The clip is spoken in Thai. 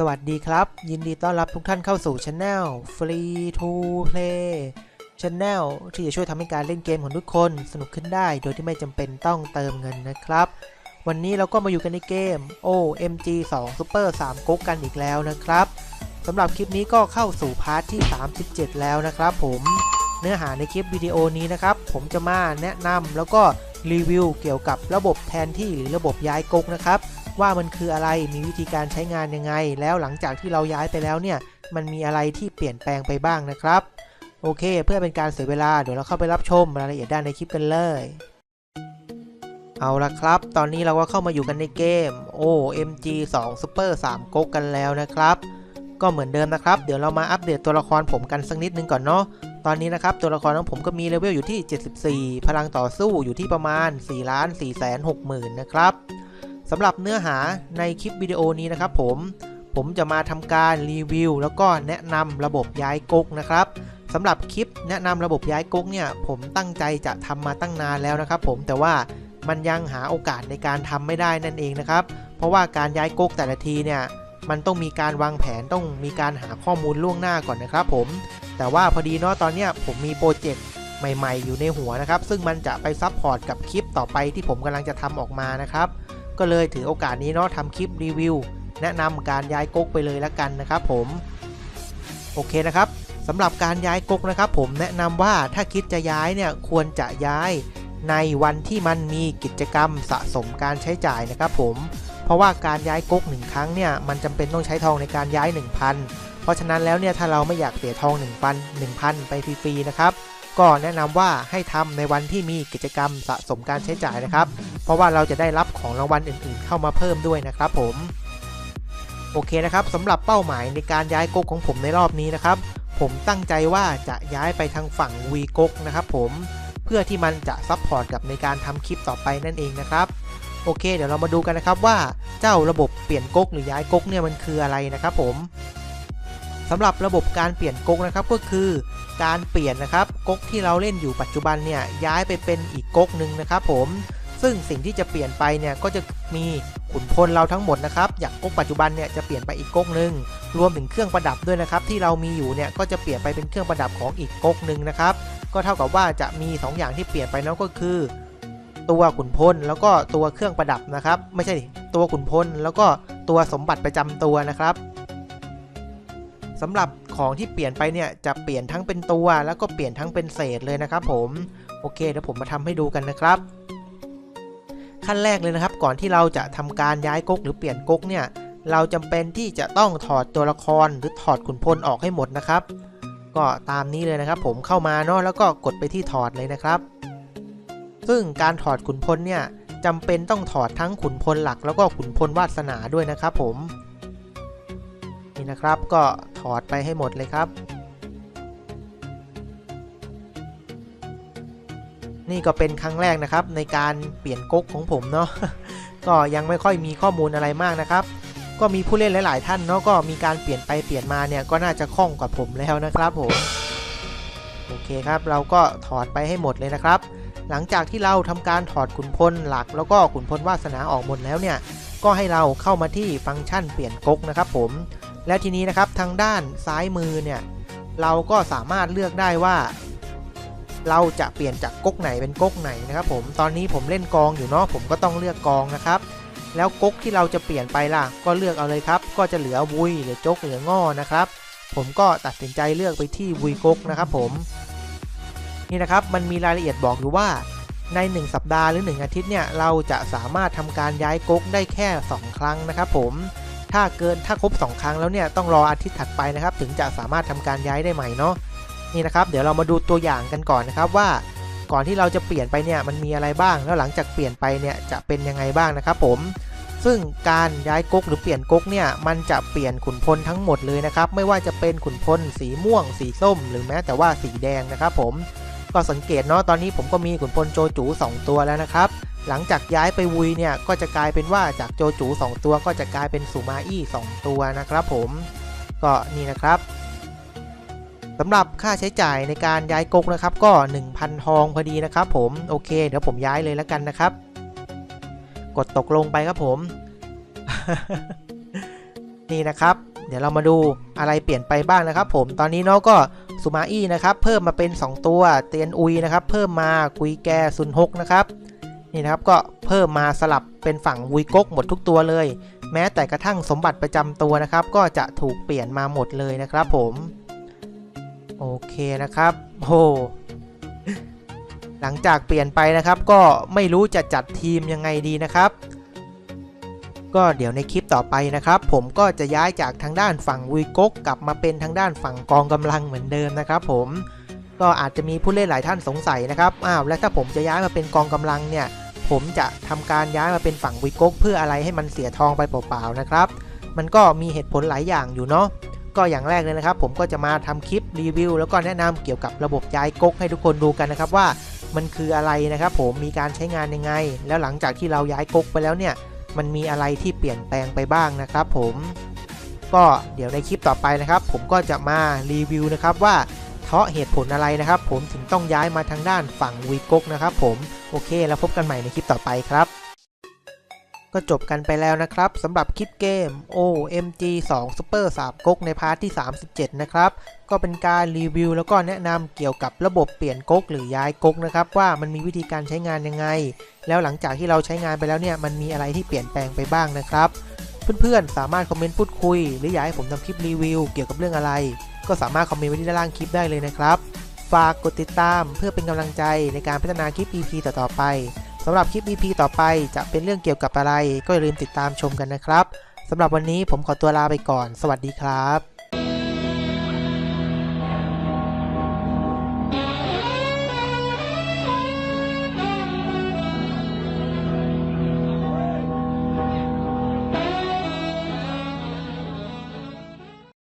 สวัสดีครับ ยินดีต้อนรับทุกท่านเข้าสู่ช anel Free to Play Channel ที่จะช่วยทำให้การเล่นเกมของทุกคนสนุกขึ้นได้ โดยที่ไม่จำเป็นต้องเติมเงินนะครับ วันนี้เราก็มาอยู่กันในเกม OMG 2 Super 3ก๊กกันอีกแล้วนะครับสำหรับคลิปนี้ก็เข้าสู่พาร์ทที่ 37 แล้วนะครับผมเนื้อหาในคลิปวิดีโอนี้นะครับ ผมจะมาแนะนำแล้วก็รีวิวเกี่ยวกับระบบแทนที่หรือระบบย้ายก๊กนะครับ ว่ามันคืออะไรมีวิธีการใช้งานยังไง แล้วหลังจากที่เราย้ายไปแล้วเนี่ยมันมีอะไรที่เปลี่ยนแปลงไปบ้างนะครับ โอเค เพื่อเป็นการเสียเวลาเดี๋ยวเราเข้าไปรับชมรายละเอียดด้านในคลิปกันเลย เอาละครับ ตอนนี้เราก็เข้ามาอยู่กันในเกม OMG 2 Super 3ก๊กกันแล้วนะครับก็เหมือนเดิมนะครับ เดี๋ยวเรามาอัปเดตตัวละครผมกันสักนิดนึงก่อนเนาะ ตอนนี้นะครับตัวละครของผมก็มีเลเวลอยู่ที่ 74 พลังต่อสู้อยู่ที่ประมาณ 4 4 6 0 0 0 0 นะครับ สำหรับเนื้อหาในคลิปวิดีโอนี้นะครับผมผมจะมาทำการรีวิว แล้วก็แนะนำระบบย้ายก๊กนะครับสำหรับคลิปแนะนำระบบย้ายก๊กเนี่ยผมตั้งใจจะทำมาตั้งนานแล้วนะครับ ผมแต่ว่ามันยังหาโอกาสในการทำไม่ได้นั่นเองนะครับ เพราะว่าการย้ายก๊กแต่ละทีเนี่ยมันต้องมีการวางแผนต้องมีการหาข้อมูลล่วงหน้าก่อนนะครับ ผม แต่ว่าพอดีเนาะตอนเนี้ยผมมีโปรเจกต์ใหม่ ๆ อยู่ในหัวนะครับ ซึ่งมันจะไปซับพอร์ตกับคลิปต่อไปที่ผมกำลังจะทำออกมานะครับ ก็เลยถือโอกาสนี้เนาะทำคลิปรีวิว แนะนำการย้ายก๊กไปเลยละกันนะครับผมโอเคนะครับสำหรับการย้ายก๊กนะครับ ผมแนะนำว่าถ้าคิดจะย้ายเนี่ยควรจะย้ายในวันที่มันมีกิจกรรมสะสมการใช้จ่ายนะครับ ผมเพราะว่าการย้ายก๊กหนึ่งครั้งเนี่ยมันจำเป็นต้องใช้ทองในการย้าย 1,000 เพราะฉะนั้นแล้วเนี่ยถ้าเราไม่อยากเสียทอง 1,000 1,000 ไปฟรีๆนะครับ ก็แนะนำว่าให้ทำในวันที่มีกิจกรรมสะสมการใช้จ่ายนะครับ เพราะว่าเราจะได้รับของรางวัลอื่นๆ เข้ามาเพิ่มด้วยนะครับผมโอเคนะครับสำหรับเป้าหมายในการย้ายก๊กของผมในรอบนี้นะครับ ผมตั้งใจว่าจะย้ายไปทางฝั่งวีก๊กนะครับผมเพื่อที่มันจะซับพอร์ตกับในการทำคลิปต่อไปนั่นเองนะครับโอเค เดี๋ยวเรามาดูกันนะครับว่าเจ้าระบบเปลี่ยนก๊กหรือย้ายก๊กเนี่ยมันคืออะไรนะครับผมสำหรับระบบการเปลี่ยนก๊กนะครับก็คือ การเปลี่ยนนะครับก๊กที่เราเล่นอยู่ปัจจุบันเนี่ยย้ายไปเป็นอีกก๊กหนึ่งนะครับผมซึ่งสิ่งที่จะเปลี่ยนไปเนี่ยก็จะมีขุนพลเราทั้งหมดนะครับอย่างก๊กปัจจุบันเนี่ยจะเปลี่ยนไปอีกก๊กหนึ่งรวมถึงเครื่องประดับด้วยนะครับที่เรามีอยู่เนี่ยก็จะเปลี่ยนไปเป็นเครื่องประดับของอีกก๊กหนึ่งนะครับก็เท่ากับว่าจะมี 2 อย่างที่เปลี่ยนไปนั่นก็คือ ตัวขุนพลแล้วก็ตัวเครื่องประดับนะครับ ไม่ใช่ตัวขุนพลแล้วก็ตัวสมบัติประจำตัวนะครับสำหรับ ของที่เปลี่ยนไปเนี่ยจะเปลี่ยนทั้งเป็นตัว แล้วก็เปลี่ยนทั้งเป็นเศษเลยนะครับผมโอเคเดี๋ยวผมมาทำให้ดูกันนะครับ ขั้นแรกเลยนะครับ ก่อนที่เราจะทำการย้ายก๊กหรือเปลี่ยนก๊กเนี่ยเราจำเป็นที่จะต้องถอดตัวละครหรือถอดขุนพลออกให้หมดนะครับ ก็ตามนี้เลยนะครับ ผมเข้ามาเนาะแล้วก็กดไปที่ถอดเลยนะครับ ซึ่งการถอดขุนพลเนี่ยจำเป็นต้องถอดทั้งขุนพลหลัก แล้วก็ขุนพลวาสนาด้วยนะครับผม นี่นะครับก็ถอดไปให้หมดเลยครับ นี่ก็เป็นครั้งแรกนะครับ ในการเปลี่ยนก๊กของผมเนาะก็ยังไม่ค่อยมีข้อมูลอะไรมากนะครับ ก็มีผู้เล่นหลาย ๆ ท่านเนาะก็มีการเปลี่ยนไปเปลี่ยนมาเนี่ยก็น่าจะคล่องกว่าผมแล้วนะครับผมโอเคครับเราก็ถอดไปให้หมดเลยนะครับ หลังจากที่เราทำการถอดขุนพลหลัก แล้วก็ขุนพลวาสนาออกหมดแล้วเนี่ยก็ให้เราเข้ามาที่ฟังก์ชันเปลี่ยนก๊กนะครับผม แล้วทีนี้นะครับทางด้านซ้ายมือเนี่ยเราก็สามารถเลือกได้ว่า เราจะเปลี่ยนจากก๊กไหนเป็นก๊กไหนนะครับผมตอนนี้ผมเล่นกองอยู่เนาะผมก็ต้องเลือกกองนะครับ แล้วก๊กที่เราจะเปลี่ยนไปล่ะ ก็เลือกเอาเลยครับ ก็จะเหลือวุยหรือจกหรืองอนะครับผมก็ตัดสินใจเลือกไปที่วุยก๊กนะครับผมนี่นะครับมันมีรายละเอียดบอกอยู่ว่าใน 1 สัปดาห์หรือ 1 อาทิตย์เนี่ยเราจะสามารถทำการย้ายก๊กได้แค่ 2 ครั้งนะครับผม ถ้าเกินถ้าครบ 2 ครั้งแล้วเนี่ยต้องรออาทิตย์ถัดไปนะครับ ถึงจะสามารถทำการย้ายได้ใหม่เนาะนี่นะครับเดี๋ยวเรามาดูตัวอย่างกันก่อนนะครับว่าก่อนที่เราจะเปลี่ยนไปเนี่ยมันมีอะไรบ้าง แล้วหลังจากเปลี่ยนไปเนี่ยจะเป็นยังไงบ้างนะครับผม ซึ่งการย้ายก๊กหรือเปลี่ยนก๊กเนี่ยมันจะเปลี่ยนขุนพลทั้งหมดเลยนะครับ ไม่ว่าจะเป็นขุนพลสีม่วง สีส้ม หรือแม้แต่ว่าสีแดงนะครับผมก็สังเกตเนาะตอนนี้ผมก็มีขุนพลโจจู 2 ตัวแล้วนะครับ หลังจากย้ายไปวุยเนี่ยก็จะกลายเป็นว่าจากโจจู 2 ตัวก็จะกลายเป็นสุมาอี้ 2 ตัวนะครับผมก็นี่นะครับสำหรับค่าใช้จ่ายในการย้ายกกนะครับ ก็ 1,000 ทองพอดีนะครับผมโอเคเดี๋ยวผมย้ายเลยแล้วกันนะครับ กดตกลงไปครับผม นี่นะครับ เดี๋ยวเรามาดูอะไรเปลี่ยนไปบ้างนะครับผมตอนนี้เนาะก็สุมาอี้นะครับ เพิ่มมาเป็น 2 ตัวเตียนอุยนะครับ เพิ่มมากุยแกซุนฮกนะครับ นี่นะครับก็เพิ่มมาสลับเป็นฝั่งวุยกกหมดทุกตัวเลย แม้แต่กระทั่งสมบัติประจำตัวนะครับ ก็จะถูกเปลี่ยนมาหมดเลยนะครับผม โอเคนะครับโหหลังจากเปลี่ยนไปนะครับก็ไม่รู้จะจัดทีมยังไงดีนะครับ ก็เดี๋ยวในคลิปต่อไปนะครับ ผมก็จะย้ายจากทางด้านฝั่งวุยกกกลับมาเป็นทางด้านฝั่งกองกำลังเหมือนเดิมนะครับ ผมก็อาจจะมีผู้เล่นหลายท่านสงสัยนะครับ อ้าว แล้วถ้าผมจะย้ายมาเป็นกองกำลังเนี่ย ผมจะทำการย้ายมาเป็นฝั่งวิกกเพื่ออะไรให้มันเสียทองไปเปล่าๆนะครับ มันก็มีเหตุผลหลายอย่างอยู่เนาะก็อย่างแรกเลยนะครับ ผมก็จะมาทำคลิปรีวิว แล้วก็แนะนำเกี่ยวกับระบบย้ายกกให้ทุกคนดูกันนะครับว่ามันคืออะไรนะครับ ผมมีการใช้งานยังไง แล้วหลังจากที่เราย้ายกกไปแล้วเนี่ย มันมีอะไรที่เปลี่ยนแปลงไปบ้างนะครับ ผมก็เดี๋ยวในคลิปต่อไปนะครับ ผมก็จะมารีวิวนะครับว่า เพราะเหตุผลอะไรนะครับ ผมถึงต้องย้ายมาทางด้านฝั่งวีกกนะครับผมโอเค แล้วพบกันใหม่ในคลิปต่อไปครับ ก็จบกันไปแล้วนะครับสำหรับคลิปเกม OMG 2 Super 3ก๊กในพาร์ทที่ 37 นะครับก็เป็นการรีวิวแล้วก็แนะนำเกี่ยวกับระบบเปลี่ยนก๊กหรือย้ายก๊กนะครับว่ามันมีวิธีการใช้งานยังไง แล้วหลังจากที่เราใช้งานไปแล้วเนี่ยมันมีอะไรที่เปลี่ยนแปลงไปบ้างนะครับ เพื่อนๆสามารถคอมเมนต์พูดคุย หรืออยากให้ผมทำคลิปรีวิวเกี่ยวกับเรื่องอะไร ก็สามารถคอมเมนต์ไว้ที่ด้านล่างคลิปได้เลยนะครับ ฝากกดติดตามเพื่อเป็นกำลังใจในการพัฒนาคลิป EP ต่อๆไปสำหรับคลิป EP ต่อไปจะเป็นเรื่องเกี่ยวกับอะไร ก็อย่าลืมติดตามชมกันนะครับสำหรับวันนี้ผมขอตัวลาไปก่อน สวัสดีครับ